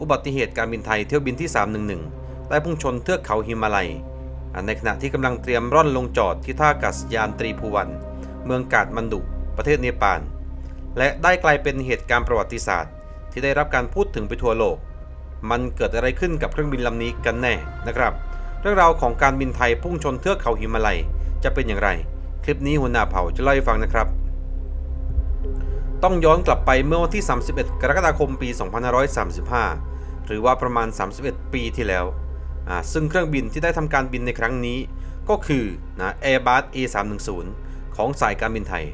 อุบัติเหตุการบินไทยเที่ยวบินที่ 311 ได้พุ่งชนเทือกเขาหิมาลัย ในขณะที่กำลังเตรียมร่อนลงจอดที่ท่าอากาศยานตรีภูวัน เมืองกาดมันดุ ประเทศเนปาล และได้กลายเป็นเหตุการณ์ประวัติศาสตร์ ที่ได้รับการพูดถึงไปทั่วโลก มันเกิดอะไรขึ้นกับเครื่องบินลำนี้กันแน่นะครับ เรื่องราวของการบินไทยพุ่งชนเทือกเขาหิมาลัยจะเป็นอย่างไร คลิปนี้หัวหน้าเผ่าจะเล่าให้ฟังนะครับ ต้องย้อนกลับไปเมื่อวันที่ 31 กรกฎาคมปี 2535 หรือว่าประมาณ 31 ปีที่แล้ว ซึ่งเครื่องบินที่ได้ทำการบินในครั้งนี้ ก็คือนะ Airbus A310 ของสายการบินไทย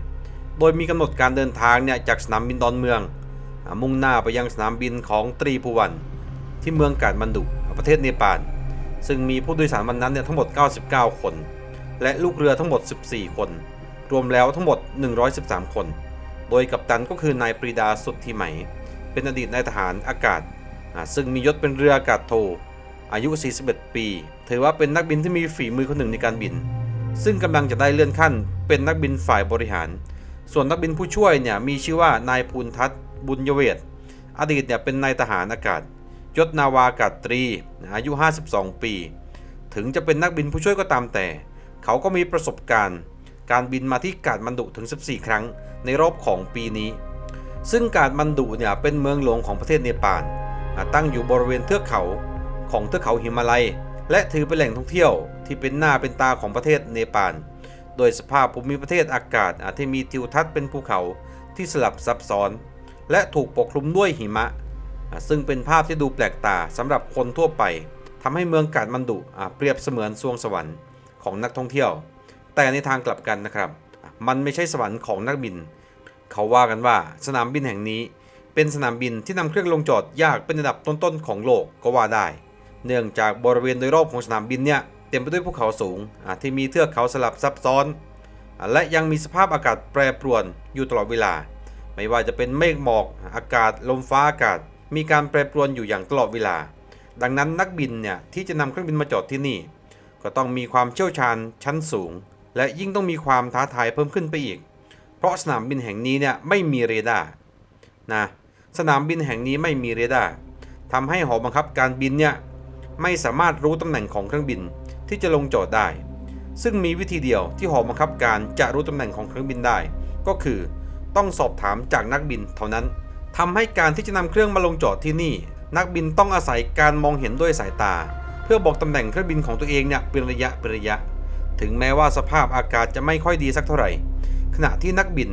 โดยมีกำหนดการเดินทางเนี่ยจากสนามบินดอนเมืองอมุ่งหน้าไปยังสนามบินของตรีภูวัน ที่เมืองกาดมันดุประเทศเนปาล ซึ่งมีผู้โดยสารวันนั้นเนี่ยทั้งหมด 99 คน และลูกเรือทั้งหมด 14 คน รวมแล้วทั้งหมด 113 คน โดยกัปตันก็คือนายปรีดาสุทธิไหม เป็นอดีตนายทหารอากาศ ซึ่งมียศเป็นเรืออากาศโท อายุ 41 ปี ถือว่าเป็นนักบินที่มีฝีมือคนหนึ่งในการบิน ซึ่งกำลังจะได้เลื่อนขั้น เป็นนักบินฝ่ายบริหาร ส่วนนักบินผู้ช่วยเนี่ยมีชื่อว่านายภูนทัศน์บุญยเวทอดีตเนี่ยเป็นนายทหารอากาศยศนาวากาศตรี อายุ 52 ปี ถึงจะเป็นนักบินผู้ช่วยก็ตามแต่ เขาก็มีประสบการณ์ การบินมาที่กาดมันดุถึง 14 ครั้งในรอบของปีนี้ ซึ่งกาดมันดุเนี่ยเป็นเมืองหลวงของประเทศเนปาลตั้งอยู่บริเวณเทือกเขาของเทือกเขาหิมาลัย และถือเป็นแหล่งท่องเที่ยวที่เป็นหน้าเป็นตาของประเทศเนปาล โดยสภาพภูมิประเทศอากาศอาจที่มีทิวทัศน์เป็นภูเขาที่สลับซับซ้อน และถูกปกคลุมด้วยหิมะ ซึ่งเป็นภาพที่ดูแปลกตาสำหรับคนทั่วไปทำให้เมืองกาดมันดุเปรียบเสมือนสวงสวรรค์ของนักท่องเที่ยว แต่ในทางกลับกันนะครับ มันไม่ใช่สวรรค์ของนักบิน เขาว่ากันว่าสนามบินแห่งนี้ เป็นสนามบินที่นำเครื่องลงจอดยากเป็นอันดับต้นๆของโลกก็ว่าได้ เนื่องจากบริเวณโดยรอบของสนามบินเนี่ยเต็มไปด้วยภูเขาสูงที่มีเทือกเขาสลับซับซ้อน และยังมีสภาพอากาศแปรปรวนอยู่ตลอดเวลา ไม่ว่าจะเป็นเมฆหมอก อากาศ ลมฟ้าอากาศ มีการแปรปรวนอยู่อย่างตลอดเวลา ดังนั้นนักบินเนี่ยที่จะนำเครื่องบินมาจอดที่นี่ ก็ต้องมีความเชี่ยวชาญชั้นสูง และยิ่งต้องมีความท้าทายเพิ่มขึ้นไปอีก เพราะสนามบินแห่งนี้เนี่ยไม่มีเรดาร์นะสนามบินแห่งนี้ไม่มีเรดาร์ทำให้หอบังคับการบินเนี่ยไม่สามารถรู้ตำแหน่งของเครื่องบินที่จะลงจอดได้ ซึ่งมีวิธีเดียวที่หอบังคับการจะรู้ตำแหน่งของเครื่องบินได้ ก็คือต้องสอบถามจากนักบินเท่านั้นทำให้การที่จะนำเครื่องมาลงจอดที่นี่ นักบินต้องอาศัยการมองเห็นด้วยสายตา เพื่อบอกตำแหน่งเครื่องบินของตัวเองเนี่ยเป็นระยะเป็นระยะ ถึงแม้ว่าสภาพอากาศจะไม่ค่อยดีสักเท่าไหร่ ขณะที่นักบิน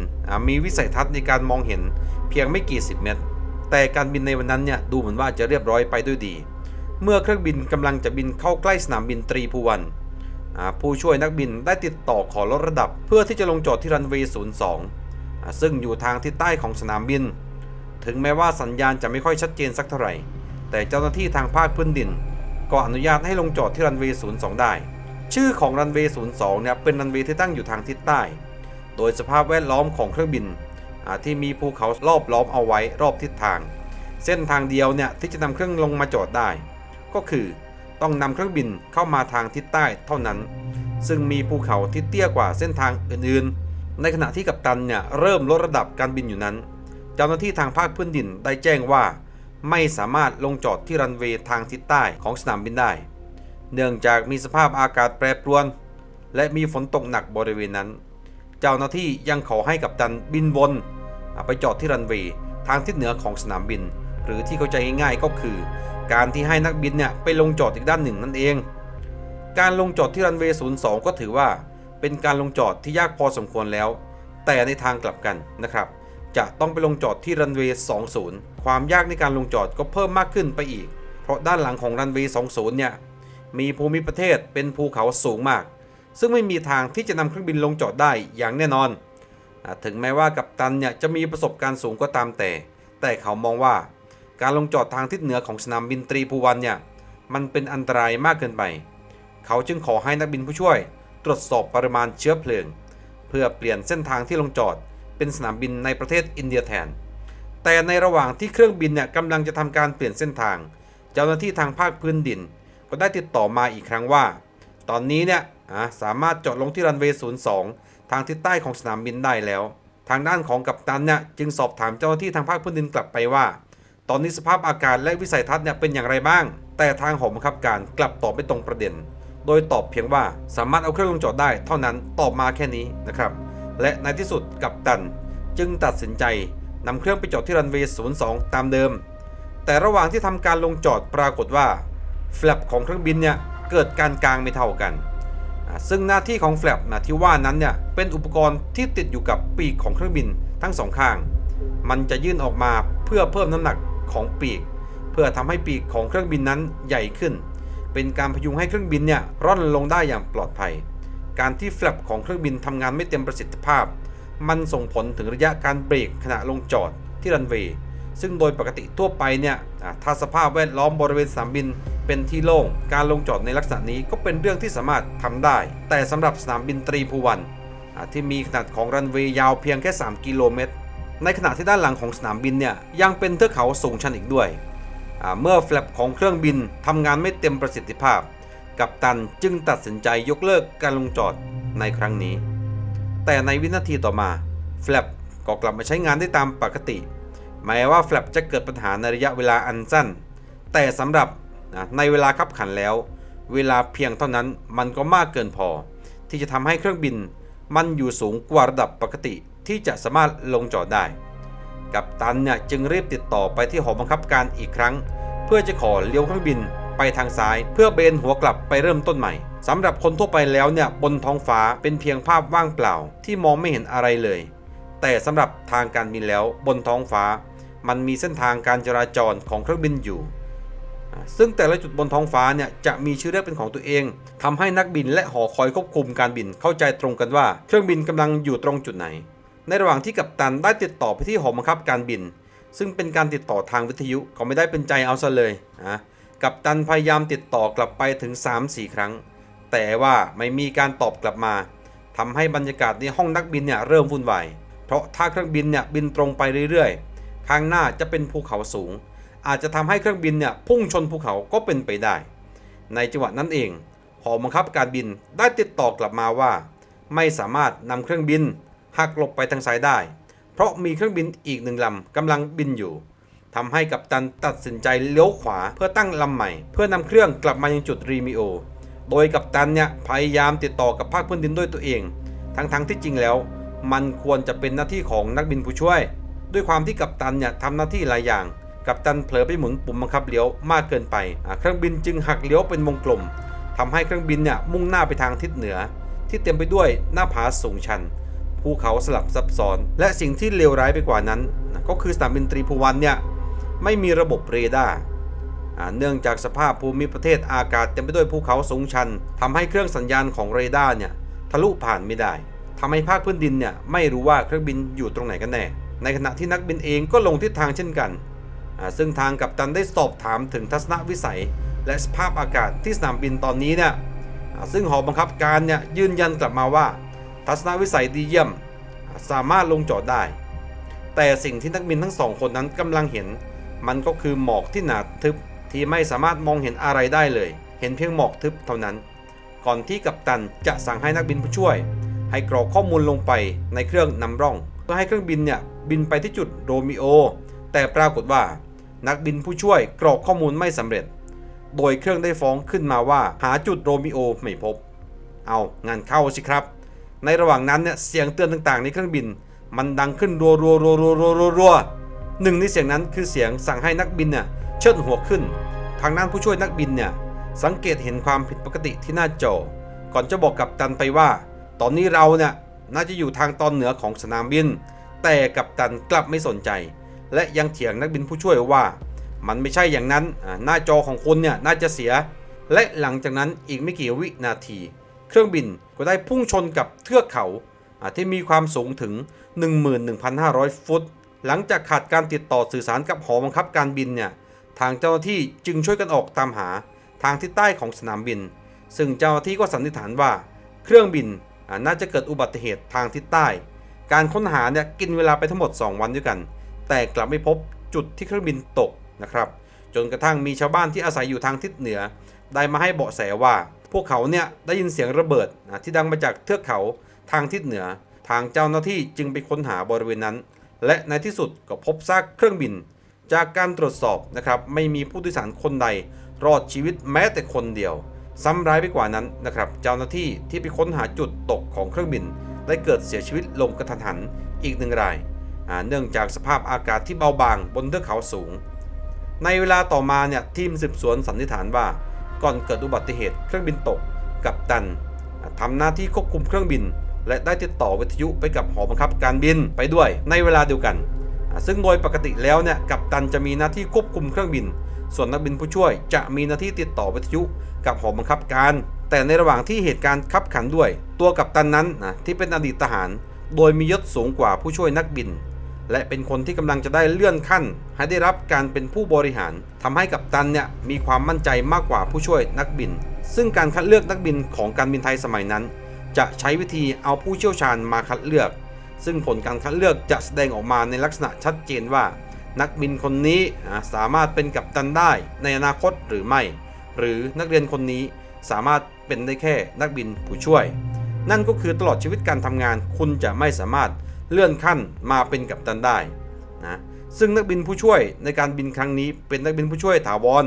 มีวิสัยทัศน์ในการมองเห็นเพียงไม่กี่สิบเมตร แต่การบินในวันนั้นเนี่ยดูเหมือนว่าจะเรียบร้อยไปด้วยดี เมื่อเครื่องบินกำลังจะบินเข้าใกล้สนามบินตรีภูวัน ผู้ช่วยนักบินได้ติดต่อขอลดระดับ เพื่อที่จะลงจอดที่รันเวย์02อ่าซึ่งอยู่ทางทิศใต้ของสนามบิน ถึงแม้ว่าสัญญาณจะไม่ค่อยชัดเจนสักเท่าไหร่ แต่เจ้าหน้าที่ทางภาคพื้นดิน ก็อนุญาตให้ลงจอดที่รันเวย์02 ได้ ชื่อของรันเวย์ 02 เนี่ยเป็นรันเวย์ที่ตั้งอยู่ทางทิศใต้ โดยสภาพแวดล้อมของเครื่องบินอ่าที่มีภูเขารอบล้อมเอาไว้รอบทิศทาง เส้นทางเดียวเนี่ยที่จะนำเครื่องลงมาจอดได้ ก็คือต้องนำเครื่องบินเข้ามาทางทิศใต้เท่านั้น ซึ่งมีภูเขาที่เตี้ยกว่าเส้นทางอื่นๆ ในขณะที่กัปตันเนี่ยเริ่มลดระดับการบินอยู่นั้น เจ้าหน้าที่ทางภาคพื้นดินได้แจ้งว่า ไม่สามารถลงจอดที่รันเวย์ทางทิศใต้ของสนามบินได้ เนื่องจากมีสภาพอากาศแปรปรวน และมีฝนตกหนักบริเวณนั้น เจ้าหน้าที่ยังขอให้กัปตันบินวนไปจอดที่รันเวย์ทางทิศเหนือของสนามบิน หรือที่เข้าใจง่ายๆก็คือ การที่ให้นักบินเนี่ยไปลงจอดอีกด้านหนึ่งนั่นเอง การลงจอดที่รันเวย์02 ก็ถือว่า เป็นการลงจอดที่ยากพอสมควรแล้ว แต่ในทางกลับกันนะครับ จะต้องไปลงจอดที่รันเวย์20 ความยากในการลงจอดก็เพิ่มมากขึ้นไปอีก เพราะด้านหลังของรันเวย์20 เนี่ย มีภูมิประเทศเป็นภูเขาสูงมาก ซึ่งไม่มีทางที่จะนำเครื่องบินลงจอดได้อย่างแน่นอน ถึงแม้ว่ากัปตันเนี่ยจะมีประสบการณ์สูงก็ตามแต่ แต่เขามองว่า การลงจอดทางทิศเหนือของสนามบินตรีภูวันเนี่ยมันเป็นอันตรายมากเกินไป เขาจึงขอให้นักบินผู้ช่วย ตรวจสอบปริมาณเชื้อเพลิง เพื่อเปลี่ยนเส้นทางที่ลงจอด เป็นสนามบินในประเทศอินเดียแทน แต่ในระหว่างที่เครื่องบินเนี่ยกำลังจะทำการเปลี่ยนเส้นทาง เจ้าหน้าที่ทางภาคพื้นดิน ก็ได้ติดต่อมาอีกครั้งว่า ตอนนี้เนี่ยสามารถจอดลงที่รันเวย์ 02 ทางทิศใต้ของสนามบินได้แล้ว ทางด้านของกัปตันเนี่ยจึงสอบถามเจ้าหน้าที่ทางภาคพื้นดินกลับไปว่า ตอนนี้สภาพอากาศและวิสัยทัศน์เนี่ยเป็นอย่างไรบ้าง แต่ทางหอบังคับการกลับตอบไม่ตรงประเด็น โดยตอบเพียงว่าสามารถเอาเครื่องลงจอดได้เท่านั้นตอบมาแค่นี้นะครับ และในที่สุดกัปตันจึงตัดสินใจนำเครื่องไปจอดที่รันเวย์ 02 ตามเดิม แต่ระหว่างที่ทำการลงจอดปรากฏว่า แฟลปของเครื่องบินเนี่ยเกิดการกางไม่เท่ากัน ซึ่งหน้าที่ของแฟลปนะที่ว่านั้นเนี่ยเป็นอุปกรณ์ที่ติดอยู่กับปีกของเครื่องบินทั้งสองข้าง มันจะยื่นออกมาเพื่อเพิ่มน้ำหนักของปีก เพื่อทำให้ปีกของเครื่องบินนั้นใหญ่ขึ้น เป็นการพยุงให้เครื่องบินเนี่ยร่อนลงได้อย่างปลอดภัย การที่แฟลปของเครื่องบินทำงานไม่เต็มประสิทธิภาพ มันส่งผลถึงระยะการเบรกขณะลงจอดที่รันเวย์ ซึ่งโดยปกติทั่วไปเนี่ยถ้าสภาพแวดล้อมบริเวณสนามบิน เป็นที่โล่ง การลงจอดในลักษณะนี้ก็เป็นเรื่องที่สามารถทำได้ แต่สำหรับสนามบินตรีภูวัน ที่มีขนาดของรันเวย์ยาวเพียงแค่ 3 กิโลเมตร ในขณะที่ด้านหลังของสนามบินเนี่ยยังเป็นเทือกเขาสูงชันอีกด้วย เมื่อแฟลปของเครื่องบินทำงานไม่เต็มประสิทธิภาพ กัปตันจึงตัดสินใจยกเลิกการลงจอดในครั้งนี้ แต่ในวินาทีต่อมาแฟลปก็กลับมาใช้งานได้ตามปกติ แม้ว่าแฟลปจะเกิดปัญหาในระยะเวลาอันสั้น แต่สำหรับในเวลาขับขันแล้ว เวลาเพียงเท่านั้นมันก็มากเกินพอ ที่จะทำให้เครื่องบิน มันอยู่สูงกว่าระดับปกติที่จะสามารถลงจอดได้ กัปตันเนี่ยจึงรีบติดต่อไปที่หอบังคับการอีกครั้ง เพื่อจะขอเลี้ยวเครื่องบินไปทางซ้าย เพื่อเบนหัวกลับไปเริ่มต้นใหม่สำหรับคนทั่วไปแล้วเนี่ยบนท้องฟ้าเป็นเพียงภาพว่างเปล่า ที่มองไม่เห็นอะไรเลย แต่สำหรับทางการบินแล้วบนท้องฟ้า มันมีเส้นทางการจราจรของเครื่องบินอยู่ ซึ่งแต่ละจุดบนท้องฟ้าเนี่ยจะมีชื่อเรียกเป็นของตัวเองทำให้นักบินและหอคอยควบคุมการบินเข้าใจตรงกันว่า เครื่องบินกำลังอยู่ตรงจุดไหน ในระหว่างที่กัปตันได้ติดต่อไปที่หอบังคับการบิน ซึ่งเป็นการติดต่อทางวิทยุก็ไม่ได้เป็นใจเอาซะเลยนะกัปตันพยายามติดต่อกลับไปถึง 3-4 ครั้ง แต่ว่าไม่มีการตอบกลับมาทำให้บรรยากาศในห้องนักบินเนี่ยเริ่มวุ่นวาย เพราะถ้าเครื่องบินเนี่ยบินตรงไปเรื่อยๆ ข้างหน้าจะเป็นภูเขาสูง อาจจะทำให้เครื่องบินเนี่ยพุ่งชนภูเขาก็เป็นไปได้ ในจังหวะนั้นเองหอบังคับการบินได้ติดต่อกลับมาว่า ไม่สามารถนำเครื่องบินหักหลบไปทางซ้ายได้ เพราะมีเครื่องบินอีกหนึ่งลำกำลังบินอยู่ทำให้กัปตันตัดสินใจเลี้ยวขวาเพื่อตั้งลำใหม่ เพื่อนำเครื่องกลับมายังจุดรีมิโอ โดยกัปตันเนี่ยพยายามติดต่อกับภาคพื้นดินด้วยตัวเอง ทั้งๆที่จริงแล้ว มันควรจะเป็นหน้าที่ของนักบินผู้ช่วย ด้วยความที่กัปตันเนี่ยทำหน้าที่หลายอย่าง กัปตันเผลอไปหมุนปุ่มบังคับเลี้ยวมากเกินไป เครื่องบินจึงหักเลี้ยวเป็นวงกลมทำให้เครื่องบินเนี่ยมุ่งหน้าไปทางทิศเหนือ ที่เต็มไปด้วยหน้าผาสูงชัน ภูเขาสลับซับซ้อน และสิ่งที่เลวร้ายไปกว่านั้น ก็คือสนามบินตรีภูวันเนี่ยไม่มีระบบเรดาร์เนื่องจากสภาพภูมิประเทศอากาศเต็มไปด้วยภูเขาสูงชันทำให้เครื่องสัญญาณของเรดาร์เนี่ยทะลุผ่านไม่ได้ ทำให้ภาคพื้นดินเนี่ยไม่รู้ว่าเครื่องบินอยู่ตรงไหนกันแน่ ในขณะที่นักบินเองก็ลงทิศทางเช่นกัน ซึ่งทางกัปตันได้สอบถามถึงทัศนวิสัย และสภาพอากาศที่สนามบินตอนนี้เนี่ยซึ่งหอบังคับการเนี่ยยืนยันกลับมาว่า ทัศนวิสัยดีเยี่ยม สามารถลงจอดได้ แต่สิ่งที่นักบินทั้งสองคนนั้นกำลังเห็น มันก็คือหมอกที่หนาทึบที่ไม่สามารถมองเห็นอะไรได้เลย เห็นเพียงหมอกทึบเท่านั้น ก่อนที่กัปตันจะสั่งให้นักบินผู้ช่วย ให้กรอกข้อมูลลงไปในเครื่องนำร่องเพื่อให้เครื่องบินเนี่ยบินไปที่จุดโรมิโอ แต่ปรากฏว่า นักบินผู้ช่วยกรอกข้อมูลไม่สำเร็จ โดยเครื่องได้ฟ้องขึ้นมาว่าหาจุดโรมิโอไม่พบ เอางานเข้าสิครับ ในระหว่างนั้นเนี่ยเสียงเตือนต่างๆ ในเครื่องบิน มันดังขึ้นรัวรัวรัวรัวรัวรัวรัวหนึ่งในเสียงนั้นคือเสียงสั่งให้นักบินเนี่ยเชิดหัวขึ้น ทางด้านผู้ช่วยนักบินเนี่ยสังเกตเห็นความผิดปกติที่หน้าจอ ก่อนจะบอกกับตันไปว่า ตอนนี้เราเนี่ยน่าจะอยู่ทางตอนเหนือของสนามบิน แต่กับตันกลับไม่สนใจ และยังเถียงนักบินผู้ช่วยว่า มันไม่ใช่อย่างนั้นหน้าจอของคุณเนี่ยน่าจะเสีย และหลังจากนั้นอีกไม่กี่วินาที เครื่องบินก็ได้พุ่งชนกับเทือกเขาที่มีความสูงถึง 11,500 ฟุต หลังจากขาดการติดต่อสื่อสารกับหอบังคับการบินเนี่ยทางเจ้าหน้าที่จึงช่วยกันออกตามหาทางทิศใต้ของสนามบิน ซึ่งเจ้าหน้าที่ก็สันนิษฐานว่า เครื่องบิน น่าจะเกิดอุบัติเหตุทางทิศใต้ การค้นหาเนี่ยกินเวลาไปทั้งหมด 2 วันด้วยกัน แต่กลับไม่พบจุดที่เครื่องบินตกนะครับจนกระทั่งมีชาวบ้านที่อาศัยอยู่ทางทิศเหนือ ได้มาให้เบาะแสว่า พวกเขาเนี่ยได้ยินเสียงระเบิดที่ดังมาจากเทือกเขาทางทิศเหนือ ทางเจ้าหน้าที่จึงไปค้นหาบริเวณนั้น และในที่สุดก็พบซากเครื่องบิน จากการตรวจสอบนะครับไม่มีผู้โดยสารคนใด รอดชีวิตแม้แต่คนเดียว ซ้ำร้ายไปกว่านั้นนะครับเจ้าหน้าที่ที่ไปค้นหาจุดตกของเครื่องบินได้เกิดเสียชีวิตลงกระทันหันอีกหนึ่งรายเนื่องจากสภาพอากาศที่เบาบางบนเทือกเขาสูง ในเวลาต่อมาเนี่ยทีมสืบสวนสันนิษฐานว่า ก่อนเกิดอุบัติเหตุเครื่องบินตกกับตันอ่าทำหน้าที่ควบคุมเครื่องบิน และได้ติดต่อวิทยุไปกับหอบังคับการบินไปด้วยในเวลาเดียวกัน ซึ่งโดยปกติแล้วเนี่ยกัปตันจะมีหน้าที่ควบคุมเครื่องบิน ส่วนนักบินผู้ช่วยจะมีหน้าที่ติดต่อวิทยุกับหอบังคับการ แต่ในระหว่างที่เหตุการณ์ขับขันด้วย ตัวกัปตันนั้นนะที่เป็นอดีตทหาร โดยมียศสูงกว่าผู้ช่วยนักบิน และเป็นคนที่กำลังจะได้เลื่อนขั้น ให้ได้รับการเป็นผู้บริหารทำให้กัปตันเนี่ยมีความมั่นใจมากกว่าผู้ช่วยนักบิน ซึ่งการคัดเลือกนักบินของการบินไทยสมัยนั้น จะใช้วิธีเอาผู้เชี่ยวชาญมาคัดเลือก ซึ่งผลการคัดเลือกจะแสดงออกมาในลักษณะชัดเจนว่า นักบินคนนี้สามารถเป็นกัปตันได้ในอนาคตหรือไม่ หรือนักเรียนคนนี้สามารถเป็นได้แค่นักบินผู้ช่วย นั่นก็คือตลอดชีวิตการทำงาน คุณจะไม่สามารถเลื่อนขั้นมาเป็นกัปตันได้นะซึ่งนักบินผู้ช่วยในการบินครั้งนี้เป็นนักบินผู้ช่วยถาวร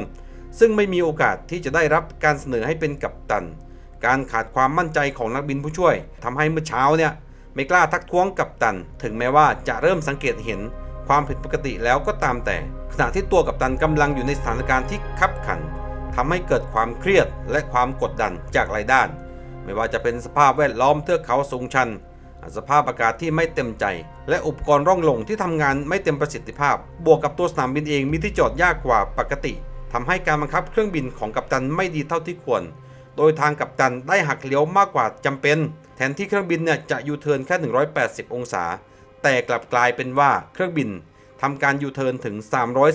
ซึ่งไม่มีโอกาสที่จะได้รับการเสนอให้เป็นกัปตัน การขาดความมั่นใจของนักบินผู้ช่วยทำให้เมื่อเช้าเนี่ยไม่กล้าทักท้วงกัปตัน ถึงแม้ว่าจะเริ่มสังเกตเห็น ความผิดปกติแล้วก็ตามแต่ ขณะที่ตัวกัปตันกำลังอยู่ในสถานการณ์ที่คับขันทำให้เกิดความเครียดและความกดดันจากหลายด้าน ไม่ว่าจะเป็นสภาพแวดล้อมเทือกเขาสูงชัน สภาพอากาศที่ไม่เต็มใจ และอุปกรณ์ร่องลงที่ทำงานไม่เต็มประสิทธิภาพ บวกกับตัวสนามบินเองมีที่จอดยากกว่าปกติทำให้การบังคับเครื่องบินของกัปตันไม่ดีเท่าที่ควร โดยทางกัปตันได้หักเลี้ยวมากกว่าจำเป็น แทนที่เครื่องบินเนี่ยจะยูเทิร์นแค่ 180 องศา แต่กลับกลายเป็นว่าเครื่องบินทำการยูเทิร์นถึง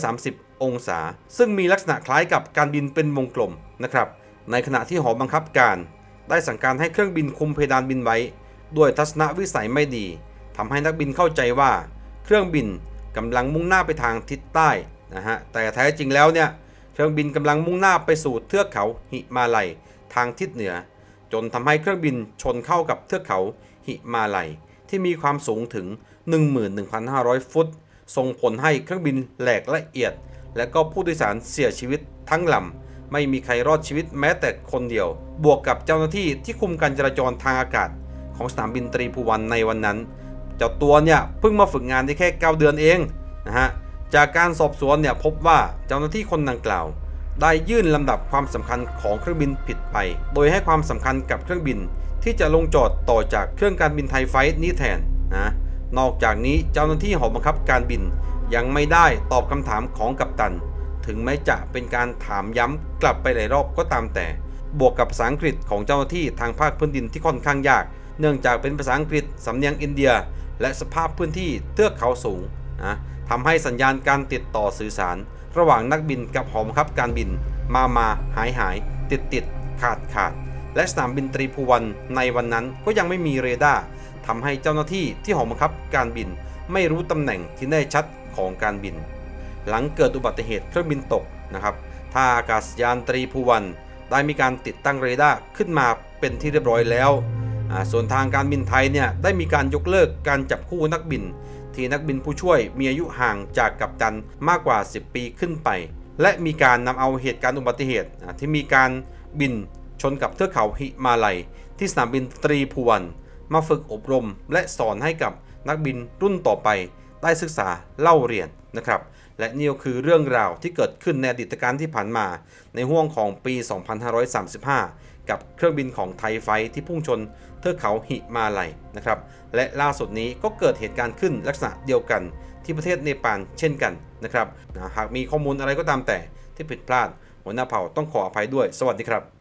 330 องศา ซึ่งมีลักษณะคล้ายกับการบินเป็นวงกลมนะครับ ในขณะที่หอบังคับการ ได้สั่งการให้เครื่องบินคุมเพดานบินไว้ ด้วยทัศนวิสัยไม่ดีทำให้นักบินเข้าใจว่า เครื่องบินกำลังมุ่งหน้าไปทางทิศใต้นะฮะ แต่แท้จริงแล้วเนี่ย เครื่องบินกำลังมุ่งหน้าไปสู่เทือกเขาหิมาลัยทางทิศเหนือ จนทำให้เครื่องบินชนเข้ากับเทือกเขาหิมาลัยที่มีความสูงถึง 11,500 ฟุต ส่งผลให้เครื่องบินแหลกละเอียด และก็ผู้โดยสารเสียชีวิตทั้งลำ ไม่มีใครรอดชีวิตแม้แต่คนเดียว บวกกับเจ้าหน้าที่ที่คุมการจราจรทางอากาศ ของสนามบินตรีภูวันในวันนั้น เจ้าตัวเนี่ยเพิ่งมาฝึกงานได้แค่ 9 เดือนเองนะฮะ จากการสอบสวนเนี่ยพบว่าเจ้าหน้าที่คนดังกล่าว ได้ยื่นลำดับความสำคัญของเครื่องบินผิดไป โดยให้ความสำคัญกับเครื่องบินที่จะลงจอดต่อจากเครื่องการบินไทยไฟท์นี้แทนนะ นอกจากนี้เจ้าหน้าที่หอบังคับการบินยังไม่ได้ตอบคำถามของกัปตัน ถึงแม้จะเป็นการถามย้ำกลับไปหลายรอบก็ตามแต่ บวกกับภาษาอังกฤษของเจ้าหน้าที่ทางภาคพื้นดินที่ค่อนข้างยาก เนื่องจากเป็นภาษาอังกฤษสำเนียงอินเดีย และสภาพพื้นที่เทือกเขาสูงนะทำให้สัญญาณการติดต่อสื่อสาร ระหว่างนักบินกับหอบังคับการบิน มามาหายหายติดติดขาดขาดและสนามบินตรีภูวันในวันนั้นก็ยังไม่มีเรดาร์ ทำให้เจ้าหน้าที่ที่หอบังคับการบินไม่รู้ตำแหน่งที่แน่ชัดของการบิน หลังเกิดอุบัติเหตุเครื่องบินตกนะครับท่าอากาศยานตรีภูวัน ได้มีการติดตั้งเรดาร์ขึ้นมาเป็นที่เรียบร้อยแล้ว ส่วนทางการบินไทยเนี่ยได้มีการยกเลิกการจับคู่นักบิน ที่นักบินผู้ช่วยมีอายุห่างจากกัปตันมากกว่า 10 ปีขึ้นไป และมีการนำเอาเหตุการณ์อุบัติเหตุที่มีการบินชนกับเทือกเขาหิมาลัย ที่สนามบินตรีภูวัน มาฝึกอบรมและสอนให้กับนักบินรุ่นต่อไป ได้ศึกษาเล่าเรียนนะครับ และนี่ก็คือเรื่องราวที่เกิดขึ้นในอดีตการที่ผ่านมา ในห่วงของปี 2535 กับเครื่องบินของไทยไฟที่พุ่งชนเทือกเขาหิมาลัยนะครับ และล่าสุดนี้ก็เกิดเหตุการณ์ขึ้นลักษณะเดียวกันที่ประเทศเนปาลเช่นกันนะครับหากมีข้อมูลอะไรก็ตามแต่ที่ผิดพลาดหัวหน้าเผ่าต้องขออภัยด้วย สวัสดีครับ